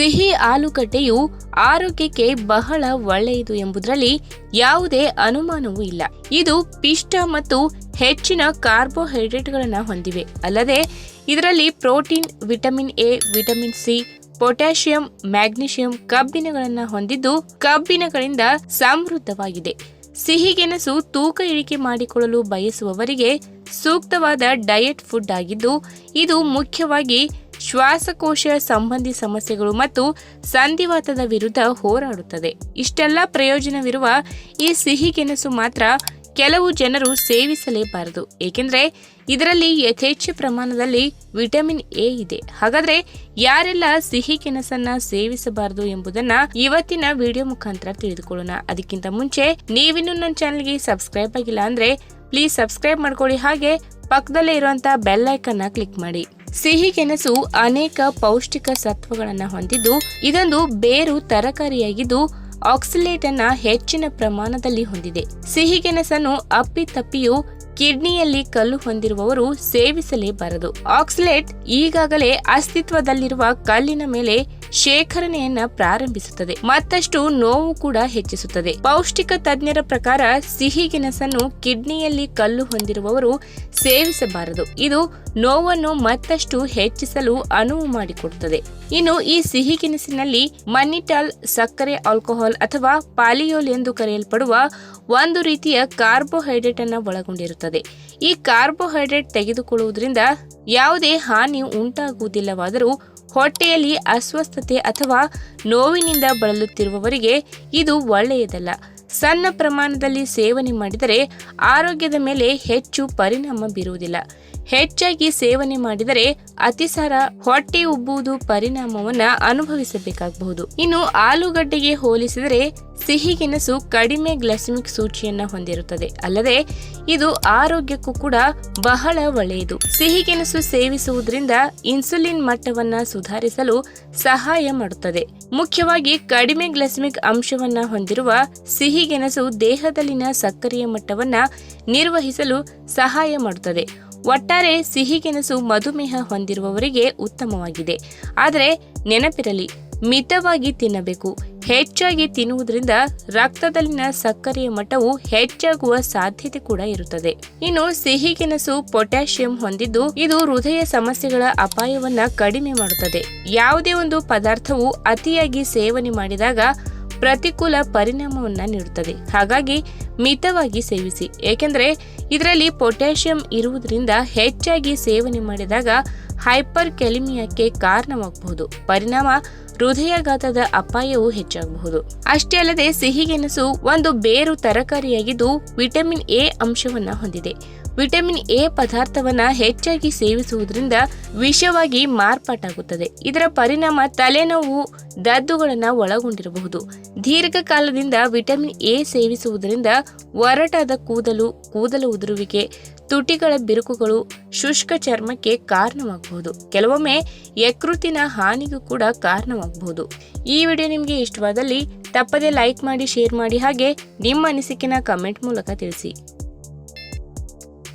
ಸಿಹಿ ಆಲೂಗಡ್ಡೆಯು ಆರೋಗ್ಯಕ್ಕೆ ಬಹಳ ಒಳ್ಳೆಯದು ಎಂಬುದರಲ್ಲಿ ಯಾವುದೇ ಅನುಮಾನವೂ ಇಲ್ಲ. ಇದು ಪಿಷ್ಟ ಮತ್ತು ಹೆಚ್ಚಿನ ಕಾರ್ಬೋಹೈಡ್ರೇಟ್ಗಳನ್ನು ಹೊಂದಿವೆ. ಅಲ್ಲದೆ, ಇದರಲ್ಲಿ protein, vitamin A, vitamin C, potassium, magnesium ಕಬ್ಬಿಣಗಳನ್ನು ಹೊಂದಿದ್ದು ಕಬ್ಬಿಣಗಳಿಂದ ಸಮೃದ್ಧವಾಗಿದೆ. ಸಿಹಿಗೆಣಸು ತೂಕ ಇಳಿಕೆ ಮಾಡಿಕೊಳ್ಳಲು ಬಯಸುವವರಿಗೆ ಸೂಕ್ತವಾದ ಡಯಟ್ ಫುಡ್ ಆಗಿದ್ದು, ಇದು ಮುಖ್ಯವಾಗಿ ಶ್ವಾಸಕೋಶ ಸಂಬಂಧಿ ಸಮಸ್ಯೆಗಳು ಮತ್ತು ಸಂಧಿವಾತದ ವಿರುದ್ಧ ಹೋರಾಡುತ್ತದೆ. ಇಷ್ಟೆಲ್ಲ ಪ್ರಯೋಜನವಿರುವ ಈ ಸಿಹಿ ಗೆಣಸು ಮಾತ್ರ ಕೆಲವು ಜನರು ಸೇವಿಸಲೇಬಾರದು. ಏಕೆಂದರೆ ಇದರಲ್ಲಿ ಯಥೇಚ್ಛ ಪ್ರಮಾಣದಲ್ಲಿ ವಿಟಮಿನ್ ಎ ಇದೆ. ಹಾಗಾದರೆ ಯಾರೆಲ್ಲ ಸಿಹಿ ಕೆನಸನ್ನ ಸೇವಿಸಬಾರದು ಎಂಬುದನ್ನ ಇವತ್ತಿನ ವಿಡಿಯೋ ಮುಖಾಂತರ ತಿಳಿದುಕೊಳ್ಳೋಣ. ಅದಕ್ಕಿಂತ ಮುಂಚೆ ನೀವಿನ್ನೂ ನನ್ನ ಚಾನಲ್ಗೆ ಸಬ್ಸ್ಕ್ರೈಬ್ ಆಗಿಲ್ಲ ಅಂದ್ರೆ ಪ್ಲೀಸ್ ಸಬ್ಸ್ಕ್ರೈಬ್ ಮಾಡ್ಕೊಳ್ಳಿ. ಹಾಗೆ ಪಕ್ಕದಲ್ಲೇ ಇರುವಂತ ಬೆಲ್ ಕ್ಲಿಕ್ ಮಾಡಿ. ಸಿಹಿ ಗೆಣಸು ಅನೇಕ ಪೌಷ್ಟಿಕ ಸತ್ವಗಳನ್ನು ಹೊಂದಿದ್ದು, ಇದೊಂದು ಬೇರು ತರಕಾರಿಯಾಗಿದ್ದು ಆಕ್ಸಿಲೇಟ್ ಅನ್ನ ಹೆಚ್ಚಿನ ಪ್ರಮಾಣದಲ್ಲಿ ಹೊಂದಿದೆ. ಸಿಹಿಗೆಣಸನ್ನು ಅಪ್ಪಿತಪ್ಪಿಯು ಕಿಡ್ನಿಯಲ್ಲಿ ಕಲ್ಲು ಹೊಂದಿರುವವರು ಸೇವಿಸಲೇಬಾರದು. ಆಕ್ಸಿಲೇಟ್ ಈಗಾಗಲೇ ಅಸ್ತಿತ್ವದಲ್ಲಿರುವ ಕಲ್ಲಿನ ಮೇಲೆ ಶೇಖರಣೆಯನ್ನ ಪ್ರಾರಂಭಿಸುತ್ತದೆ. ಮತ್ತಷ್ಟು ನೋವು ಕೂಡ ಹೆಚ್ಚಿಸುತ್ತದೆ. ಪೌಷ್ಟಿಕ ತಜ್ಞರ ಪ್ರಕಾರ ಸಿಹಿ ಗೆಣಸನ್ನು ಕಿಡ್ನಿಯಲ್ಲಿ ಕಲ್ಲು ಹೊಂದಿರುವವರು ಸೇವಿಸಬಾರದು. ಇದು ನೋವನ್ನು ಮತ್ತಷ್ಟು ಹೆಚ್ಚಿಸಲು ಅನುವು ಮಾಡಿಕೊಡುತ್ತದೆ. ಇನ್ನು ಈ ಸಿಹಿ ಗೆಣಸಿನಲ್ಲಿ ಮನ್ನಿಟಾಲ್ ಸಕ್ಕರೆ ಆಲ್ಕೋಹಾಲ್ ಅಥವಾ ಪಾಲಿಯೋಲ್ ಎಂದು ಕರೆಯಲ್ಪಡುವ ಒಂದು ರೀತಿಯ ಕಾರ್ಬೋಹೈಡ್ರೇಟ್ ಅನ್ನು ಒಳಗೊಂಡಿರುತ್ತದೆ. ಈ ಕಾರ್ಬೋಹೈಡ್ರೇಟ್ ತೆಗೆದುಕೊಳ್ಳುವುದರಿಂದ ಯಾವುದೇ ಹಾನಿ ಉಂಟಾಗುವುದಿಲ್ಲವಾದರೂ ಹೊಟ್ಟೆಯಲ್ಲಿ ಅಸ್ವಸ್ಥತೆ ಅಥವಾ ನೋವಿನಿಂದ ಬಳಲುತ್ತಿರುವವರಿಗೆ ಇದು ಒಳ್ಳೆಯದಲ್ಲ. ಸಣ್ಣ ಪ್ರಮಾಣದಲ್ಲಿ ಸೇವನೆ ಮಾಡಿದರೆ ಆರೋಗ್ಯದ ಮೇಲೆ ಹೆಚ್ಚು ಪರಿಣಾಮ ಬೀರುವುದಿಲ್ಲ. ಹೆಚ್ಚಾಗಿ ಸೇವನೆ ಮಾಡಿದರೆ ಅತಿಸಾರ, ಹೊಟ್ಟೆ ಉಬ್ಬುವುದು ಪರಿಣಾಮವನ್ನು ಅನುಭವಿಸಬೇಕಾಗಬಹುದು. ಇನ್ನು ಆಲೂಗಡ್ಡೆಗೆ ಹೋಲಿಸಿದರೆ ಸಿಹಿಗೆಣಸು ಕಡಿಮೆ ಗ್ಲೈಸಮಿಕ್ ಸೂಚಿಯನ್ನ ಹೊಂದಿರುತ್ತದೆ. ಅಲ್ಲದೆ ಇದು ಆರೋಗ್ಯಕ್ಕೂ ಕೂಡ ಬಹಳ ಒಳ್ಳೆಯದು. ಸಿಹಿಗೆಣಸು ಸೇವಿಸುವುದರಿಂದ ಇನ್ಸುಲಿನ್ ಮಟ್ಟವನ್ನ ಸುಧಾರಿಸಲು ಸಹಾಯ ಮಾಡುತ್ತದೆ. ಮುಖ್ಯವಾಗಿ ಕಡಿಮೆ ಗ್ಲೆಸ್ಮಿಕ್ ಅಂಶವನ್ನ ಹೊಂದಿರುವ ಸಿಹಿಗೆಣಸು ದೇಹದಲ್ಲಿನ ಸಕ್ಕರೆಯ ಮಟ್ಟವನ್ನ ನಿರ್ವಹಿಸಲು ಸಹಾಯ ಮಾಡುತ್ತದೆ. ಒಟ್ಟಾರೆ ಸಿಹಿಗೆಣಸು ಮಧುಮೇಹ ಹೊಂದಿರುವವರಿಗೆ ಉತ್ತಮವಾಗಿದೆ. ಆದರೆ ನೆನಪಿರಲಿ, ಮಿತವಾಗಿ ತಿನ್ನಬೇಕು. ಹೆಚ್ಚಾಗಿ ತಿನ್ನುವುದರಿಂದ ರಕ್ತದಲ್ಲಿನ ಸಕ್ಕರೆಯ ಮಟ್ಟವು ಹೆಚ್ಚಾಗುವ ಸಾಧ್ಯತೆ ಕೂಡ ಇರುತ್ತದೆ. ಇನ್ನು ಸಿಹಿ ಗೆಣಸು ಪೊಟ್ಯಾಷಿಯಂ ಹೊಂದಿದ್ದು ಇದು ಹೃದಯ ಸಮಸ್ಯೆಗಳ ಅಪಾಯವನ್ನ ಕಡಿಮೆ ಮಾಡುತ್ತದೆ. ಯಾವುದೇ ಒಂದು ಪದಾರ್ಥವು ಅತಿಯಾಗಿ ಸೇವನೆ ಮಾಡಿದಾಗ ಪ್ರತಿಕೂಲ ಪರಿಣಾಮವನ್ನು ನೀಡುತ್ತದೆ. ಹಾಗಾಗಿ ಮಿತವಾಗಿ ಸೇವಿಸಿ. ಏಕೆಂದರೆ ಇದರಲ್ಲಿ ಪೊಟ್ಯಾಷಿಯಂ ಇರುವುದರಿಂದ ಹೆಚ್ಚಾಗಿ ಸೇವನೆ ಮಾಡಿದಾಗ ಹೈಪರ್ ಕೆಲಿಮಿಯಾಕ್ಕೆ ಕಾರಣವಾಗಬಹುದು. ಪರಿಣಾಮ ಹೃದಯಾಘಾತದ ಅಪಾಯವು ಹೆಚ್ಚಾಗಬಹುದು. ಅಷ್ಟೇ ಅಲ್ಲದೆ ಸಿಹಿಗೆಣಸು ಒಂದು ಬೇರು ತರಕಾರಿಯಾಗಿದ್ದು ವಿಟಮಿನ್ ಎ ಅಂಶವನ್ನ ಹೊಂದಿದೆ. ವಿಟಮಿನ್ ಎ ಪದಾರ್ಥವನ್ನ ಹೆಚ್ಚಾಗಿ ಸೇವಿಸುವುದರಿಂದ ವಿಷವಾಗಿ ಮಾರ್ಪಾಟಾಗುತ್ತದೆ. ಇದರ ಪರಿಣಾಮ ತಲೆನೋವು, ದದ್ದುಗಳನ್ನು ಒಳಗೊಂಡಿರಬಹುದು. ದೀರ್ಘಕಾಲದಿಂದ ವಿಟಮಿನ್ ಎ ಸೇವಿಸುವುದರಿಂದ ಒರಟಾದ ಕೂದಲು ಕೂದಲು ಉದುರುವಿಕೆ, ತುಟಿಗಳ ಬಿರುಕುಗಳು, ಶುಷ್ಕ ಚರ್ಮಕ್ಕೆ ಕಾರಣವಾಗಬಹುದು. ಕೆಲವೊಮ್ಮೆ ಯಕೃತಿನ ಹಾನಿಗೂ ಕೂಡ ಕಾರಣವಾಗಬಹುದು. ಈ ವಿಡಿಯೋ ನಿಮಗೆ ಇಷ್ಟವಾದಲ್ಲಿ ತಪ್ಪದೆ ಲೈಕ್ ಮಾಡಿ, ಶೇರ್ ಮಾಡಿ ಹಾಗೆ ನಿಮ್ಮ ಅನಿಸಿಕೆನ ಕಮೆಂಟ್ ಮೂಲಕ ತಿಳಿಸಿ.